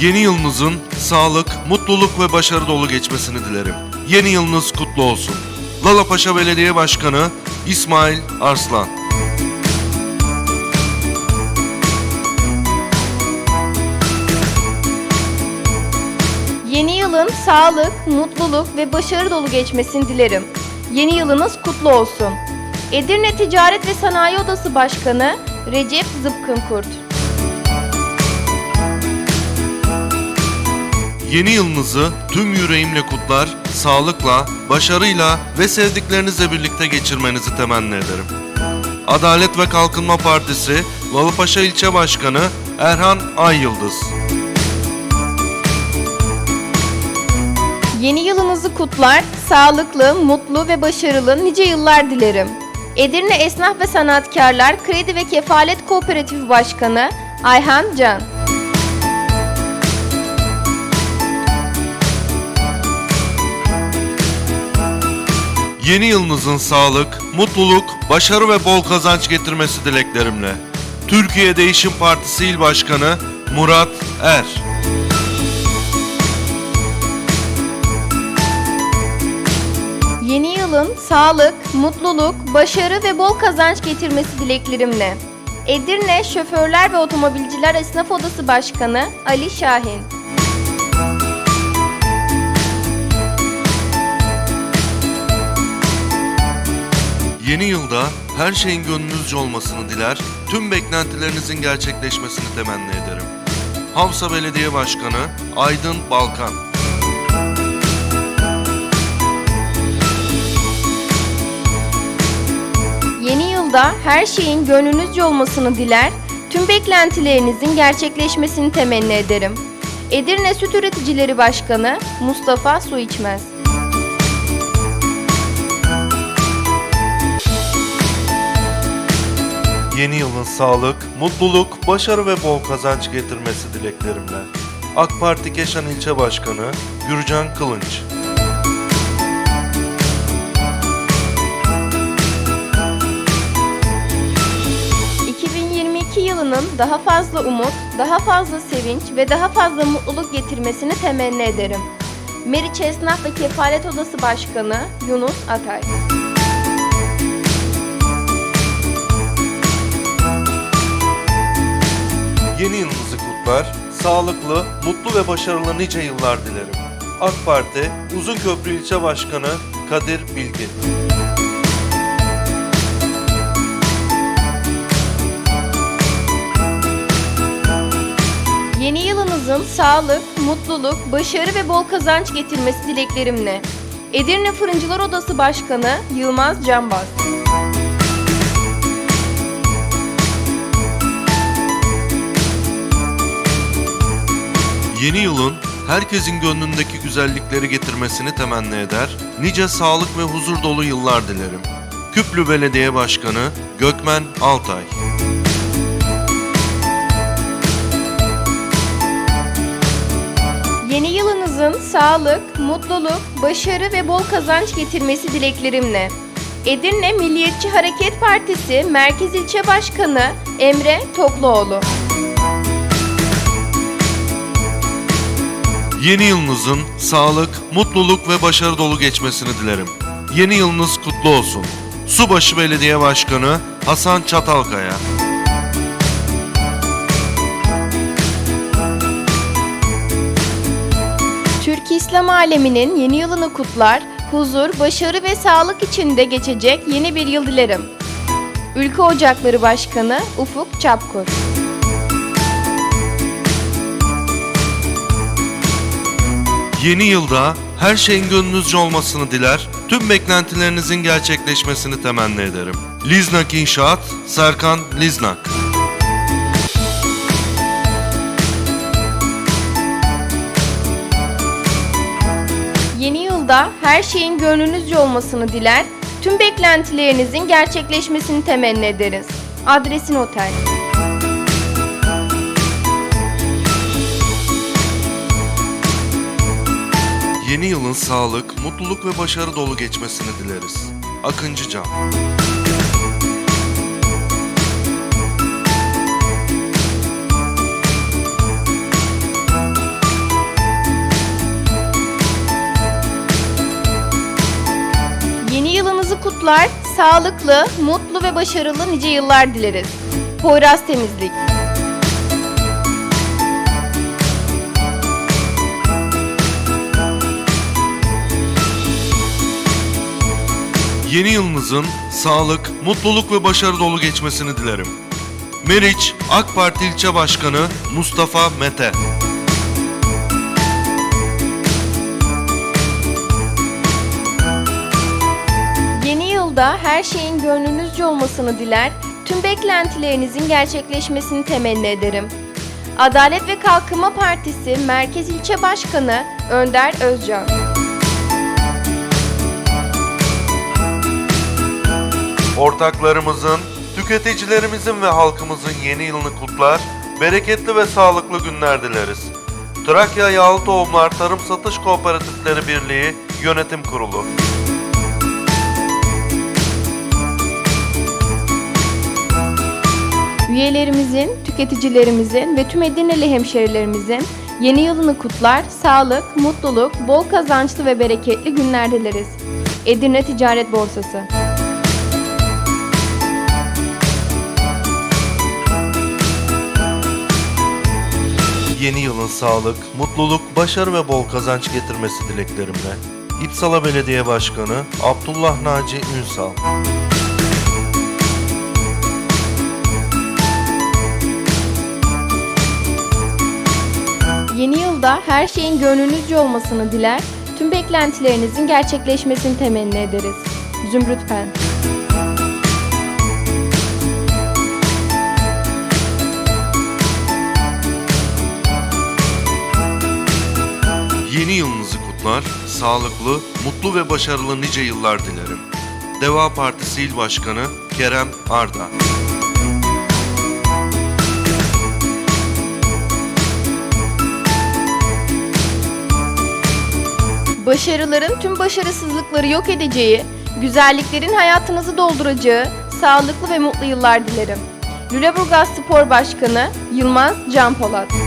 Yeni yılınızın sağlık, mutluluk ve başarı dolu geçmesini dilerim. Yeni yılınız kutlu olsun. Lalapaşa Belediye Başkanı İsmail Arslan. Yeni yılın sağlık, mutluluk ve başarı dolu geçmesini dilerim. Yeni yılınız kutlu olsun. Edirne Ticaret ve Sanayi Odası Başkanı Recep Zıpkınkurt. Yeni yılınızı tüm yüreğimle kutlar, sağlıkla, başarıyla ve sevdiklerinizle birlikte geçirmenizi temenni ederim. Adalet ve Kalkınma Partisi Lalıpaşa İlçe Başkanı Erhan Ayyıldız. Yeni yılınızı kutlar, sağlıklı, mutlu ve başarılı nice yıllar dilerim. Edirne Esnaf ve Sanatkarlar Kredi ve Kefalet Kooperatifi Başkanı Ayhan Can. Yeni yılınızın sağlık, mutluluk, başarı ve bol kazanç getirmesi dileklerimle. Türkiye Değişim Partisi İl Başkanı Murat Er. Yeni yılın sağlık, mutluluk, başarı ve bol kazanç getirmesi dileklerimle. Edirne Şoförler ve Otomobilciler Esnaf Odası Başkanı Ali Şahin. Yeni yılda her şeyin gönlünüzce olmasını diler, tüm beklentilerinizin gerçekleşmesini temenni ederim. Hamsa Belediye Başkanı Aydın Balkan. Yeni yılda her şeyin gönlünüzce olmasını diler, tüm beklentilerinizin gerçekleşmesini temenni ederim. Edirne Süt Üreticileri Başkanı Mustafa Su İçmez. Yeni yılın sağlık, mutluluk, başarı ve bol kazanç getirmesi dileklerimle. AK Parti Keşan İlçe Başkanı Gürcan Kılınç. ...2022 yılının daha fazla umut, daha fazla sevinç ve daha fazla mutluluk getirmesini temenni ederim. Meriç Esnaf ve Kefalet Odası Başkanı Yunus Atay. Yeni yılınızı kutlar, sağlıklı, mutlu ve başarılı nice yıllar dilerim. AK Parti Uzunköprü İlçe Başkanı Kadir Bilgin. Yeni yılınızın sağlık, mutluluk, başarı ve bol kazanç getirmesi dileklerimle. Edirne Fırıncılar Odası Başkanı Yılmaz Canbaz. Yeni yılın herkesin gönlündeki güzellikleri getirmesini temenni eder, nice sağlık ve huzur dolu yıllar dilerim. Küplü Belediye Başkanı Gökmen Altay. Yeni yılınızın sağlık, mutluluk, başarı ve bol kazanç getirmesi dileklerimle. Edirne Milliyetçi Hareket Partisi Merkez İlçe Başkanı Emre Tokluoğlu. Yeni yılınızın sağlık, mutluluk ve başarı dolu geçmesini dilerim. Yeni yılınız kutlu olsun. Subaşı Belediye Başkanı Hasan Çatalkaya. Türk İslam aleminin yeni yılını kutlar, huzur, başarı ve sağlık içinde geçecek yeni bir yıl dilerim. Ülke Ocakları Başkanı Ufuk Çapkur. Yeni yılda her şeyin gönlünüzce olmasını diler, tüm beklentilerinizin gerçekleşmesini temenni ederim. Liznak İnşaat, Serkan Liznak. Yeni yılda her şeyin gönlünüzce olmasını diler, tüm beklentilerinizin gerçekleşmesini temenni ederiz. Adresin Otel. Yeni yılın sağlık, mutluluk ve başarı dolu geçmesini dileriz. Akıncı Cam Yeni yılınızı kutlar, sağlıklı, mutlu ve başarılı nice yıllar dileriz. Poyraz Temizlik Yeni yılınızın sağlık, mutluluk ve başarı dolu geçmesini dilerim. Meriç AK Parti İlçe Başkanı Mustafa Mete Yeni yılda her şeyin gönlünüzce olmasını diler, tüm beklentilerinizin gerçekleşmesini temenni ederim. Adalet ve Kalkınma Partisi Merkez İlçe Başkanı Önder Özcan Ortaklarımızın, tüketicilerimizin ve halkımızın yeni yılını kutlar, bereketli ve sağlıklı günler dileriz. Trakya Yağlı Tohumlar Tarım Satış Kooperatifleri Birliği Yönetim Kurulu Üyelerimizin, tüketicilerimizin ve tüm Edirneli hemşerilerimizin yeni yılını kutlar, sağlık, mutluluk, bol kazançlı ve bereketli günler dileriz. Edirne Ticaret Borsası Yeni yılın sağlık, mutluluk, başarı ve bol kazanç getirmesi dileklerimle. İpsala Belediye Başkanı Abdullah Naci Ünsal Yeni yılda her şeyin gönlünüzce olmasını diler, tüm beklentilerinizin gerçekleşmesini temenni ederiz. Zümrüt Pen Yeni yılınızı kutlar, sağlıklı, mutlu ve başarılı nice yıllar dilerim. Deva Partisi İl Başkanı Kerem Arda Başarıların tüm başarısızlıkları yok edeceği, güzelliklerin hayatınızı dolduracağı, sağlıklı ve mutlu yıllar dilerim. Lüleburgaz Spor Başkanı Yılmaz Can Polat